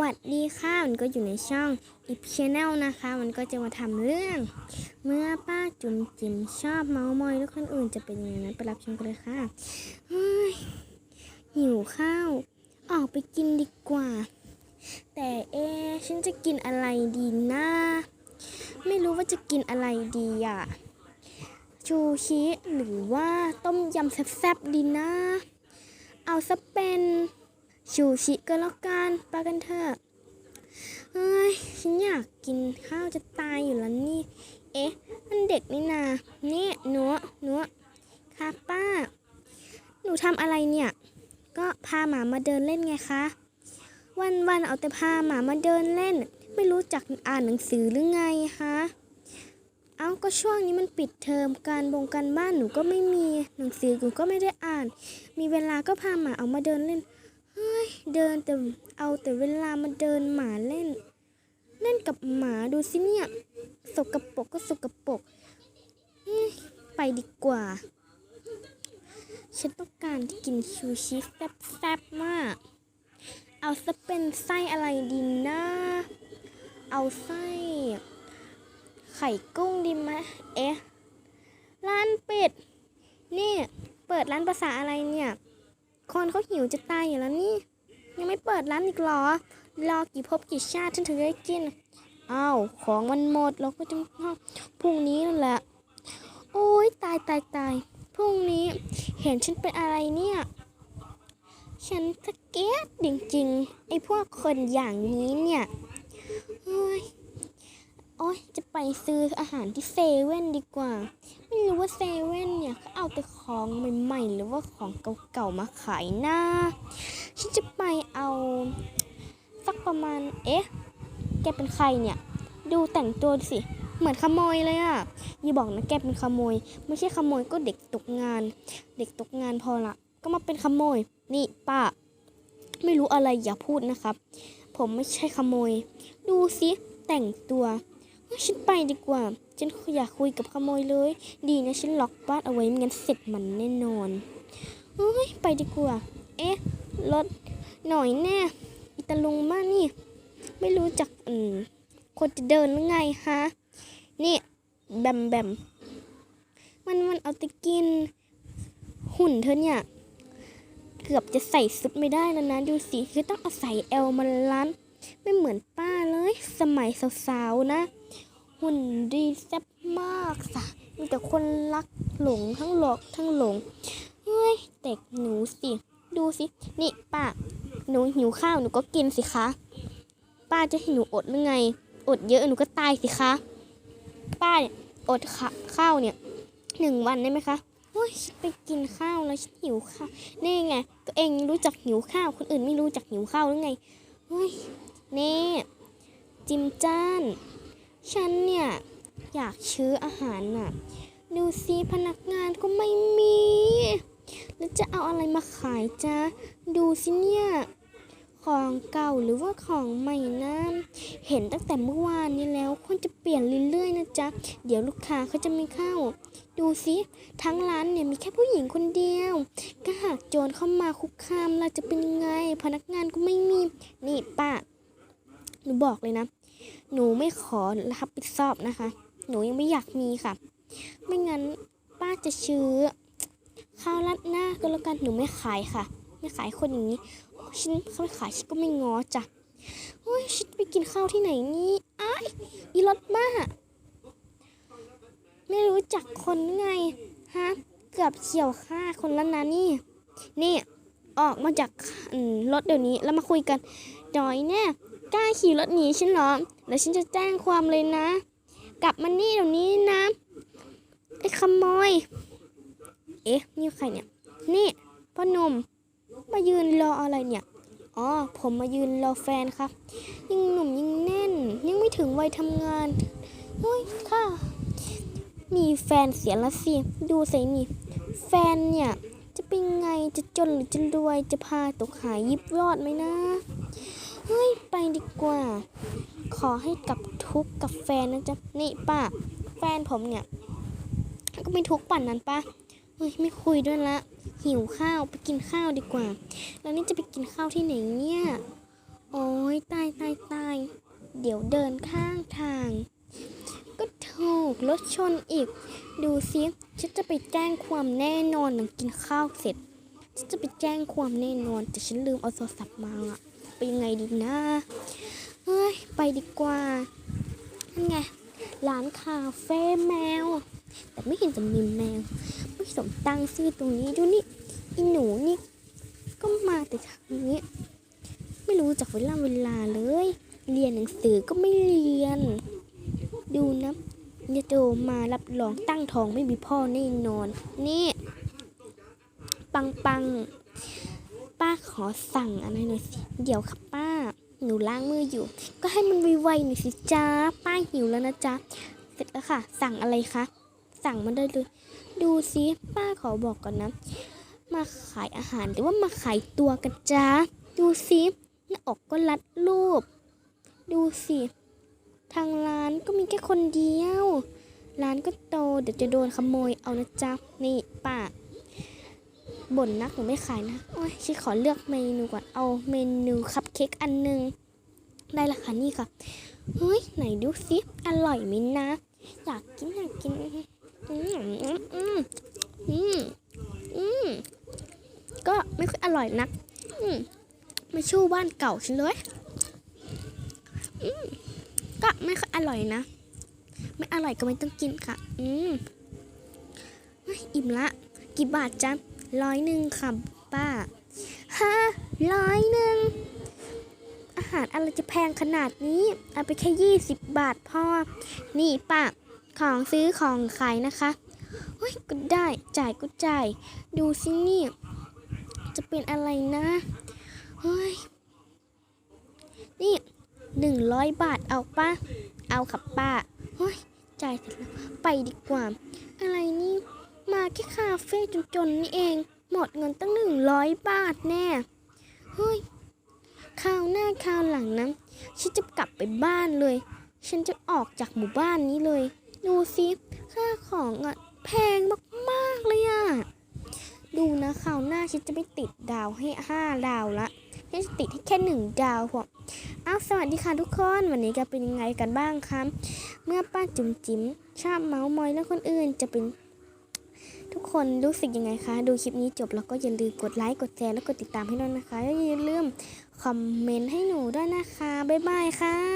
วัสดีค่ะมันก็อยู่ในช่องอีพีชแนลนะคะ มันก็จะมาทำเรื่อง เมื่อป้าจุ๋มจิ๋มชอบเมาส์มอยลูกคนอื่นจะเป็นยังไงนั้นไปรับชมกันเลยค่ะเฮ้ยหิวข้าว ออกไปกินดีกว่า แต่เอะฉันจะกินอะไรดีนะไม่รู้ว่าจะกินอะไรดีอะชูชิหรือว่าต้มยำแซ่บๆดีนะ เอาซะเป็น ชูชิก็แล้วกันไปกันเถอะเฮ้ยฉันอยากกินข้าวจะตายอยู่แล้วนี่ เอ๊ะ มันเด็กนี่นานี่หนูหนูค่ะป้า หนูทำอะไรเนี่ย ก็พาหมามาเดินเล่นไงคะ วันๆเอาแต่พาหมามาเดินเล่น ไม่รู้จักอ่านหนังสือหรือไงคะเอาก็ช่วงนี้มันปิดเทอมการบงการบ้านหนูก็ไม่มีหนังสือหนูก็ไม่ได้อ่าน มีเวลาก็พาหมาเอามาเดินเล่น ฮ้ยเดินแต่เอาแต่เวลามาเดินหมาเล่น เล่นกับหมาดูสิเนี่ย สกปรกก็สกปรกไปดีกว่า ฉันต้องการที่กินชูชิแซ่บๆมาก เอาซะเป็นไส้อะไรดีนะ เอาไส้ ไข่กุ้งดีไหมเอ๊ะร้านปิดนี่เปิดร้านภาษาอะไรเนี่ย คนเขาหิวจะตายอยู่แล้วนี่ ยังไม่เปิดร้านอีกหรอ รอกี่ภพกี่ชาติฉันถึงได้กินอ้าวของมันหมดเราก็จะพรุ่งนี้นั่นแหละ โอ้ยตายตายตายพรุ่งนี้เห็นฉันเป็นอะไรเนี่ย ฉันสะเก็ดจริงๆไอ้พวกคนอย่างนี้เนี่ยเฮ้ยโอ๊ยจะไปซื้ออาหารที่เซเว่นดีกว่า ไม่รู้ว่าเซเว่นเนี่ยเขาเอาแต่ของใหม่ๆ หรือว่าของเก่าๆมาขายนะฉันจะไปเอาสักประมาณ เอ๊ะ แกเป็นใครเนี่ย ดูแต่งตัวสิ เหมือนขโมยเลยอะอย่าบอกนะแกเป็นขโมย ไม่ใช่ขโมยก็เด็กตกงาน เด็กตกงานพอละ ก็มาเป็นขโมย นี่ป้า ไม่รู้อะไรอย่าพูดนะครับ ผมไม่ใช่ขโมย ดูสิ แต่งตัว ฉันไปดีกว่า ฉันอยากคุยกับขโมยเลย ดีนะฉันล็อกบ้านเอาไว้ไม่งั้นเสร็จมันแน่นอนเฮ้ยไปดีกว่า เอ๊ะรถหน่อยแน่อิตาลุงมากนี่ ไม่รู้จักอืมคนจะเดินหรือไงฮะนี่แบมแบมมันมันเอาต่กิน หุ่นเธอเนี่ย เกือบจะใส่สุดไม่ได้แล้วนะดูสิคือต้องเอาใส่เอลมาลันไม่เหมือนป้าเลย สมัยสาวๆนะ หุ่นดีแซ่บมากสะมีแต่คนรักหลงทั้งหลอกทั้งหลง เฮ้ยเด็กหนูสิ ดูสิ นี่ป้า หนูหิวข้าวหนูก็กินสิคะ ป้าจะให้หนูอดหรือไง อดเยอะหนูก็ตายสิคะ ป้าเนี่ยอดข,ข้าวเนี่ยหนึ่งวันได้ไหมคะโอ้ยฉันไปกินข้าวแล้วฉันหิวข้าวนี่ไงตัวเองรู้จักหิวข้าว คนอื่นไม่รู้จักหิวข้าวหรือไงเฮ้ยนี่จิมจ้าน ฉันเนี่ย อยากชื้ออาหารน่ะ ดูซิพนักงานก็ไม่มี แล้วจะเอาอะไรมาขายจ้าดูสิเนี่ย ของเก่าหรือว่าของใหม่นะเห็นตั้งแต่เมื่อวานนี้แล้วควรจะเปลี่ยนเรื่อยๆนะจ๊ะ เดี๋ยวลูกค้าเขาจะไม่เข้า ดูสิทั้งร้านเนี่ยมีแค่ผู้หญิงคนเดียว ก็หากโจรเข้ามาคุกคามเราจะเป็นยังไง พนักงานก็ไม่มี นี่ป้าหนูบอกเลยนะ หนูไม่ขอรับผิดชอบนะคะ หนูยังไม่อยากมีค่ะ ไม่งั้นป้าจะชื้อข้าวรัดหน้าก็แล้วกันหนูไม่ขายค่ะ ไม่ขายคนอย่างนี้ฉันเขาไม่ขายฉันก็ไม่ง้อจ้ะโอ้ยฉันไปกินข้าวที่ไหนนี่อ้ายอีรถบ้าไม่รู้จักคนไงฮะเกือบเฉียวฆ่าคนแล้วนะนี่ นี่ออกมาจากรถเดี๋ยวนี้แล้วมาคุยกันดอยแน่ กล้าขี่รถหนีฉันเหรอแล้วฉันจะแจ้งความเลยนะ กลับมานี่เดี๋ยวนี้นะไอ้ขโมย เอ๊ะ นี่ใครเนี่ย นี่พ่อหนุ่มมายืนรออะไรเนี่ย อ๋อ ผมมายืนรอแฟนครับยังหนุ่มยังแน่น ยังไม่ถึงวัยทำงานโอ้ยค่ะ มีแฟนเสียละสิ ดูสินี่ แฟนเนี่ย จะเป็นไง จะจนหรือจะรวย จะพาตกหายยิบรอดไหมนะ เฮ้ย ไปดีกว่า ขอให้กับทุกกับแฟนนะจ๊ะ นี่ป้า แฟนผมเนี่ย ก็ไม่ทุกปั่นนั้นป้าเฮ้ย ไม่คุยด้วยละ หิวข้าวไปกินข้าวดีกว่า แล้วนี่จะไปกินข้าวที่ไหนเนี่ย โอ้ยตายตายเดี๋ยวเดินข้างทาง ก็ถูกรถชนอีก ดูซิฉันจะไปแจ้งความแน่นอนหลังกินข้าวเสร็จฉันจะไปแจ้งความแน่นอน แต่ฉันลืมเอาโทรศัพท์มาอะ ยังไงดีนะเฮ้ยไปดีกว่านั่นไงร้านคาเฟ่แมว แต่ไม่เห็นจะมีแมว ไม่สมตั้งชื่อตรงนี้ดูนี่อีหนูนี่ ก็มาแต่ทางนี้ ไม่รู้จักเวลาเวลาเลย เรียนหนังสือก็ไม่เรียน ดูนะยาโจมารับรองตั้งทองไม่มีพ่อแน่นอน นี่ ปังปัง ป้าขอสั่งอะไรหน่อยสิ เดี๋ยวค่ะป้า หนูล้างมืออยู่ ก็ให้มันไวๆหน่อยสิจ้า ป้าหิวแล้วนะจ๊ะ เสร็จแล้วค่ะ สั่งอะไรคะ สั่งมาได้เลย ดูสิป้าขอบอกก่อนนะ มาขายอาหารหรือว่ามาขายตัวกันจ้า ดูสิหน้าอกก็รัดรูป ดูสิ ทางร้านก็มีแค่คนเดียว ร้านก็โตเดี๋ยวจะโดนขโมยเอานะจ๊ะ นี่ป้า บ่นนักหนูไม่ขายนะโอ้ยฉันขอเลือกเมนูก่อนเอาเมนูคัพเค้กอันหนึงได้ละค่ะนี่ค่ะเฮ้ยไหนดูสิอร่อยไหมนะ อยากกินอยากกินอืมอืมอืมอืมอืมก็ไม่ค่อยอร่อยนักอืมไม่ชู้บ้านเก่าฉันเลยอืมก็ไม่ค่อยอร่อยนะ ไม่อร่อยก็ไม่ต้องกินค่ะ อืมอิ่มละ กี่บาทจ๊ะ ร้อยหนึ่งค่ะป้าฮะร้อยหนึ่งอาหารอะไรจะแพงขนาดนี้ เอาไปแค่ยี่สิบบาทพ่อ นี่ป้าของซื้อของขายนะคะเฮ้ยก็ได้จ่ายก็จ่าย ดูสินี่จะเป็นอะไรนะเฮ้ยนี่หนึ่งร้อยบาทเอาป้าเอาขับป้าเฮ้ยจ่ายเสร็จแล้วไปดีกว่า อะไรนี่ มาแค่คาเฟ่จนๆนี่เอง หมดเงินตั้งหนึ่งร้อยบาทแน่ เฮ้ยคราวหน้าคราวหลังนะฉันจะกลับไปบ้านเลย ฉันจะออกจากหมู่บ้านนี้เลย ดูสิค่าของอะแพงมากๆเลยอะดูนะคราวหน้าฉันจะไม่ติดดาวให้ห้าดาวละฉันจะติดให้แค่หนึ่งดาวพออ้าวสวัสดีค่ะทุกคน วันนี้ก็เป็นยังไงกันบ้างคะเมื่อป้าจุ๋มจิ๋มชอบเมาส์มอยแล้วคนอื่นจะเป็น ทุกคนรู้สึกยังไงคะ ดูคลิปนี้จบแล้วก็อย่าลืมกดไลค์กดแชร์แล้วกดติดตามให้ด้วยนะคะแล้วอย่าลืมคอมเมนต์ให้หนูด้วยนะคะ บ๊ายบายค่ะ